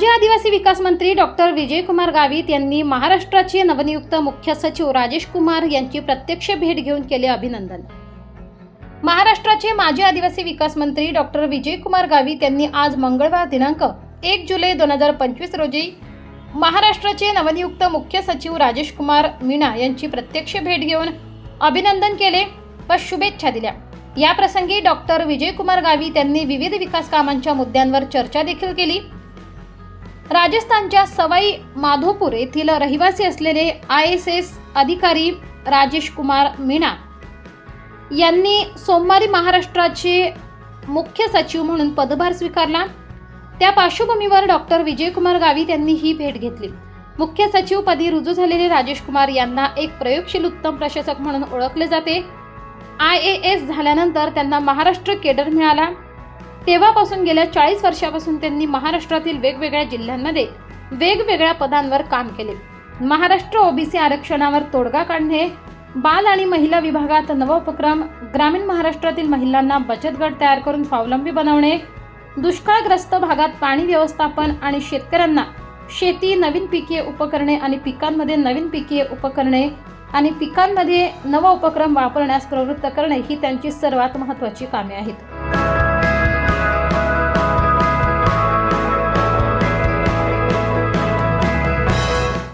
माजी आदिवासी विकास मंत्री डॉक्टर विजयकुमार गावित यांनी महाराष्ट्राचे नवनियुक्त मुख्य सचिव राजेश कुमार यांची प्रत्यक्ष भेट घेऊन केले अभिनंदन. महाराष्ट्राचे माजी आदिवासी विकास मंत्री डॉक्टर विजयकुमार गावित यांनी आज मंगळवार दिनांक एक जुलै दोन हजार पंचवीस रोजी महाराष्ट्राचे नवनियुक्त मुख्य सचिव राजेश कुमार मीणा यांची प्रत्यक्ष भेट घेऊन अभिनंदन केले व शुभेच्छा दिल्या. या प्रसंगी डॉक्टर विजयकुमार गावित यांनी विविध विकास कामांच्या मुद्द्यांवर चर्चा देखील केली. राजस्थानच्या सवाई माधोपूर येथील रहिवासी असलेले आय एस एस अधिकारी राजेश कुमार मीणा यांनी सोमवारी महाराष्ट्राचे मुख्य सचिव म्हणून पदभार स्वीकारला. त्या पार्श्वभूमीवर डॉक्टर विजयकुमार गावित यांनी ही भेट घेतली. मुख्य सचिव पदी रुजू झालेले राजेश कुमार यांना एक प्रयोगशील उत्तम प्रशासक म्हणून ओळखले जाते. आय ए एस झाल्यानंतर त्यांना महाराष्ट्र केडर मिळाला. तेव्हापासून गेल्या चाळीस वर्षापासून त्यांनी महाराष्ट्रातील वेगवेगळ्या जिल्ह्यांमध्ये वेगवेगळ्या पदांवर काम केले. महाराष्ट्र ओबीसी आरक्षणावर तोडगा काढणे बाल आणि महिला विभागात नवोपक्रम ग्रामीण महाराष्ट्रातील महिलांना बचत गट तयार करून स्वावलंबी बनवणे दुष्काळग्रस्त भागात पाणी व्यवस्थापन आणि शेतकऱ्यांना शेती नवीन पिके उपकरणे आणि पिकांमध्ये नवीन पिके उपकरणे आणि पिकांमध्ये नव उपक्रम वापरण्यास प्रवृत्त करणे ही त्यांची सर्वात महत्त्वाची कामे आहेत.